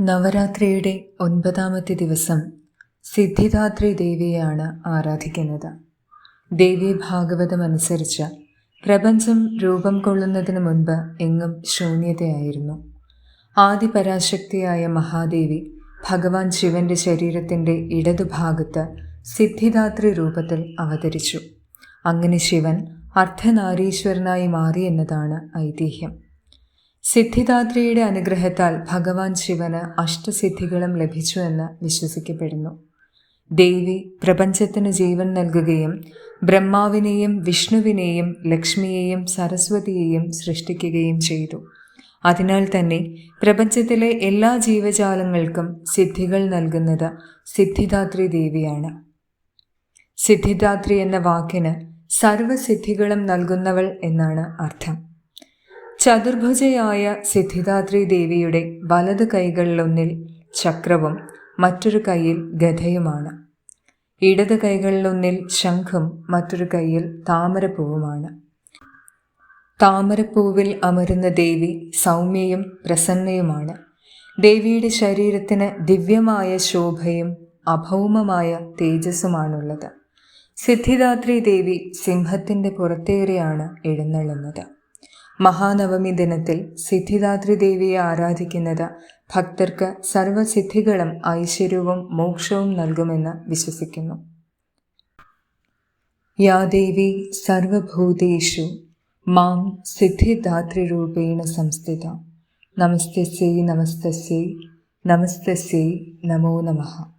നവരാത്രിയുടെ ഒൻപതാമത്തെ ദിവസം സിദ്ധിദാത്രി ദേവിയെയാണ് ആരാധിക്കുന്നത്. ദേവി ഭാഗവതം അനുസരിച്ച് പ്രപഞ്ചം രൂപം കൊള്ളുന്നതിന് മുൻപ് എങ്ങും ശൂന്യതയായിരുന്നു. ആദിപരാശക്തിയായ മഹാദേവി ഭഗവാൻ ശിവന്റെ ശരീരത്തിന്റെ ഇടതുഭാഗത്ത് സിദ്ധിദാത്രി രൂപത്തിൽ അവതരിച്ചു. അങ്ങനെ ശിവൻ അർദ്ധനാരീശ്വരനായി മാറി എന്നതാണ് ഐതിഹ്യം. സിദ്ധിദാത്രിയുടെ അനുഗ്രഹത്താൽ ഭഗവാൻ ശിവന് അഷ്ടസിദ്ധികളും ലഭിച്ചു എന്ന് വിശ്വസിക്കപ്പെടുന്നു. ദേവി പ്രപഞ്ചത്തിന് ജീവൻ നൽകുകയും ബ്രഹ്മാവിനെയും വിഷ്ണുവിനെയും ലക്ഷ്മിയെയും സരസ്വതിയെയും സൃഷ്ടിക്കുകയും ചെയ്തു. അതിനാൽ തന്നെ പ്രപഞ്ചത്തിലെ എല്ലാ ജീവജാലങ്ങൾക്കും സിദ്ധികൾ നൽകുന്നത് സിദ്ധിദാത്രി ദേവിയാണ്. സിദ്ധിദാത്രി എന്ന വാക്കിന് സർവസിദ്ധികളും നൽകുന്നവൾ എന്നാണ് അർത്ഥം. ചതുർഭുജയായ സിദ്ധിദാത്രി ദേവിയുടെ വലത് കൈകളിലൊന്നിൽ ചക്രവും മറ്റൊരു കൈയിൽ ഗധയുമാണ് ഇടത് കൈകളിലൊന്നിൽ ശംഖും മറ്റൊരു കൈയിൽ താമരപ്പൂവുമാണ്. താമരപ്പൂവിൽ അമരുന്ന ദേവി സൗമ്യയും പ്രസന്നയുമാണ്. ദേവിയുടെ ശരീരത്തിന് ദിവ്യമായ ശോഭയും അഭൗമമായ തേജസ്സുമാണുള്ളത്. സിദ്ധിദാത്രി ദേവി സിംഹത്തിന്റെ പുറത്തേറിയാണ് എഴുന്നള്ളുന്നത്. മഹാനവമി ദിനത്തിൽ സിദ്ധിദാത്രി ദേവിയെ ആരാധിക്കുന്നത് ഭക്തർക്ക് സർവസിദ്ധികളും ഐശ്വര്യവും മോക്ഷവും നൽകുമെന്ന് വിശ്വസിക്കുന്നു. യാ ദേവി സർവഭൂതേഷു മാം സിദ്ധിദാത്രിരൂപേണ സംസ്ഥിത. നമസ്തസ്യൈ നമസ്തസ്യൈ നമസ്തസ്യൈ നമോ നമഃ.